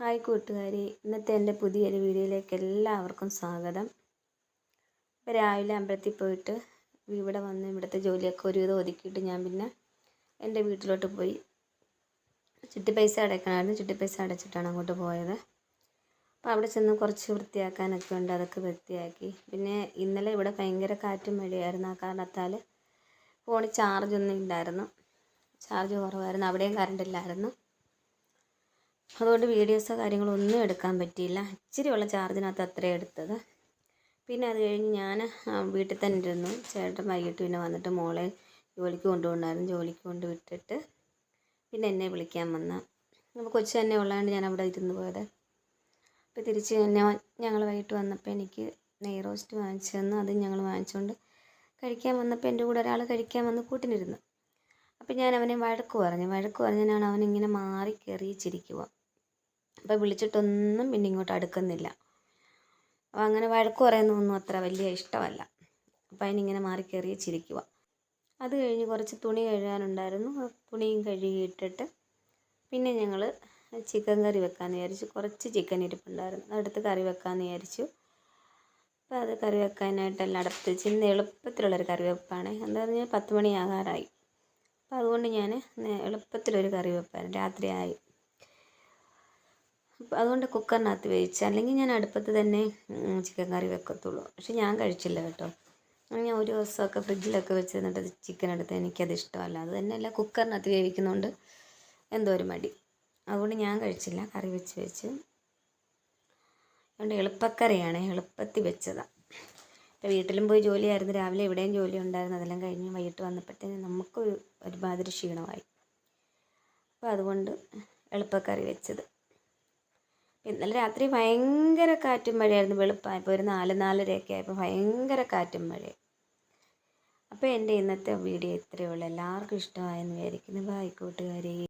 Hi കൂട്ടുകാരി ഇന്നത്തെ എന്റെ പുതിയൊരു വീഡിയോയിലേക്ക് എല്ലാവർക്കും സ്വാഗതം. ഇപ്പോൾ രാവിലെ അമ്പലത്തിൽ പോയിട്ട് ഇവിടെ വന്ന് ഇവിടുത്തെ ജോലിയൊക്കെ ഒരു വിധം ഒതുക്കിയിട്ട് ഞാൻ പിന്നെ എന്റെ വീട്ടിലോട്ട് പോയി. ചുറ്റി പൈസ അടയ്ക്കണമായിരുന്നു ചുറ്റി പൈസ അടച്ചിട്ടാണ് അങ്ങോട്ട് പോയത്. അപ്പോൾ അവിടെ ചെന്ന് കുറച്ച് വൃത്തിയാക്കാനൊക്കെ ഉണ്ട് അതൊക്കെ വൃത്തിയാക്കി. പിന്നെ ഇന്നലെ ഇവിടെ ഭയങ്കര കാറ്റും മഴയായിരുന്നു ആ കാരണത്താൽ ഫോണിൽ ചാർജൊന്നും ഇല്ലായിരുന്നു. ചാർജ് കുറവായിരുന്നു അവിടെയും കറണ്ട് ഇല്ലായിരുന്നു. അതുകൊണ്ട് വീഡിയോസോ കാര്യങ്ങളോ ഒന്നും എടുക്കാൻ പറ്റിയില്ല. ഇച്ചിരി ഉള്ള ചാർജിനകത്ത് അത്രയും എടുത്തത്. പിന്നെ അത് കഴിഞ്ഞ് ഞാൻ വീട്ടിൽ തന്നെ ഇരുന്നു. ചേട്ടൻ വൈകിട്ട് പിന്നെ വന്നിട്ട് മോളെ ജോലിക്ക് കൊണ്ടുപോകണമായിരുന്നു. ജോലിക്ക് കൊണ്ട് വിട്ടിട്ട് പിന്നെ എന്നെ വിളിക്കാൻ വന്ന. അപ്പോൾ കൊച്ചു തന്നെ ഉള്ളതുകൊണ്ട് ഞാൻ അവിടെ ഇരുന്ന് പോയത്. അപ്പോൾ തിരിച്ച് ഞാൻ ഞങ്ങൾ വൈകിട്ട് വന്നപ്പോൾ എനിക്ക് നെയ് റോസ്റ്റ് വാങ്ങിച്ചു തന്നു. അത് ഞങ്ങൾ വാങ്ങിച്ചുകൊണ്ട് കഴിക്കാൻ വന്നപ്പോൾ എന്റെ കൂടെ ഒരാൾ കഴിക്കാൻ വന്ന് കൂട്ടിനിരുന്നു. അപ്പം ഞാൻ അവനെ വഴക്ക് പറഞ്ഞു. വഴക്ക് പറഞ്ഞാണ് അവനിങ്ങനെ മാറി കയറിച്ചിരിക്കുക അപ്പോൾ വിളിച്ചിട്ടൊന്നും പിന്നെ ഇങ്ങോട്ട് അടുക്കുന്നില്ല. അപ്പോൾ അങ്ങനെ വഴക്ക് പറയുന്നതൊന്നും അത്ര വലിയ ഇഷ്ടമല്ല. അപ്പോൾ അതിനിങ്ങനെ മാറി കയറി ചിരിക്കുക അത് കഴിഞ്ഞ് കുറച്ച് തുണി കഴുകാനുണ്ടായിരുന്നു. തുണിയും കഴുകിയിട്ടിട്ട് പിന്നെ ഞങ്ങൾ ചിക്കൻ കറി വെക്കാമെന്ന് വിചാരിച്ചു. കുറച്ച് ചിക്കൻ ഇരിപ്പുണ്ടായിരുന്നു. അതെടുത്ത് കറി വെക്കാമെന്ന് വിചാരിച്ചു. അപ്പോൾ അത് കറി വെക്കാനായിട്ടെല്ലാം അടുത്ത് വെച്ച് ഇന്ന് എളുപ്പത്തിലുള്ളൊരു കറി വെപ്പാണ്. എന്താ പറഞ്ഞാൽ പത്ത് മണിയാകാറായി അപ്പോൾ അതുകൊണ്ട് ഞാൻ എളുപ്പത്തിലൊരു കറി വെപ്പാണ് രാത്രിയായി അതുകൊണ്ട് കുക്കറിനകത്ത് വേവിച്ച് അല്ലെങ്കിൽ ഞാൻ അടുപ്പത്ത് തന്നെ ചിക്കൻ കറി വെക്കത്തുള്ളൂ. പക്ഷെ ഞാൻ കഴിച്ചില്ല കേട്ടോ. ഞാൻ ഒരു ദിവസമൊക്കെ ഫ്രിഡ്ജിലൊക്കെ വെച്ച് തന്നിട്ട് ചിക്കൻ എടുത്ത് എനിക്കത് ഇഷ്ടമല്ല. അത് തന്നെയല്ല കുക്കറിനകത്ത് വേവിക്കുന്നതുകൊണ്ട് എന്തോ ഒരു മടി. അതുകൊണ്ട് ഞാൻ കഴിച്ചില്ല കറി വെച്ച് വെച്ച്. അതുകൊണ്ട് എളുപ്പക്കറിയാണ് എളുപ്പത്തിൽ വെച്ചതാണ് ഇപ്പോൾ വീട്ടിലും പോയി ജോലിയായിരുന്നു രാവിലെ ഇവിടെയും ജോലി ഉണ്ടായിരുന്നു അതെല്ലാം കഴിഞ്ഞ് വൈകിട്ട് വന്നപ്പോഴത്തേന് നമുക്കൊരു ഒരുമാതിരി ക്ഷീണമായി. അപ്പോൾ അതുകൊണ്ട് എളുപ്പക്കറി വെച്ചത്. ഇന്നലെ രാത്രി ഭയങ്കര കാറ്റും മഴയായിരുന്നു. വെളുപ്പായപ്പോൾ ഒരു നാല് നാലരയൊക്കെ ആയപ്പോൾ ഭയങ്കര കാറ്റും മഴയും. അപ്പോൾ എന്റെ ഇന്നത്തെ വീഡിയോ ഇത്രയേ ഉള്ളൂ. എല്ലാവർക്കും ഇഷ്ടമായെന്ന് വിചാരിക്കുന്നു. ബായ് കൂട്ടുകാരി.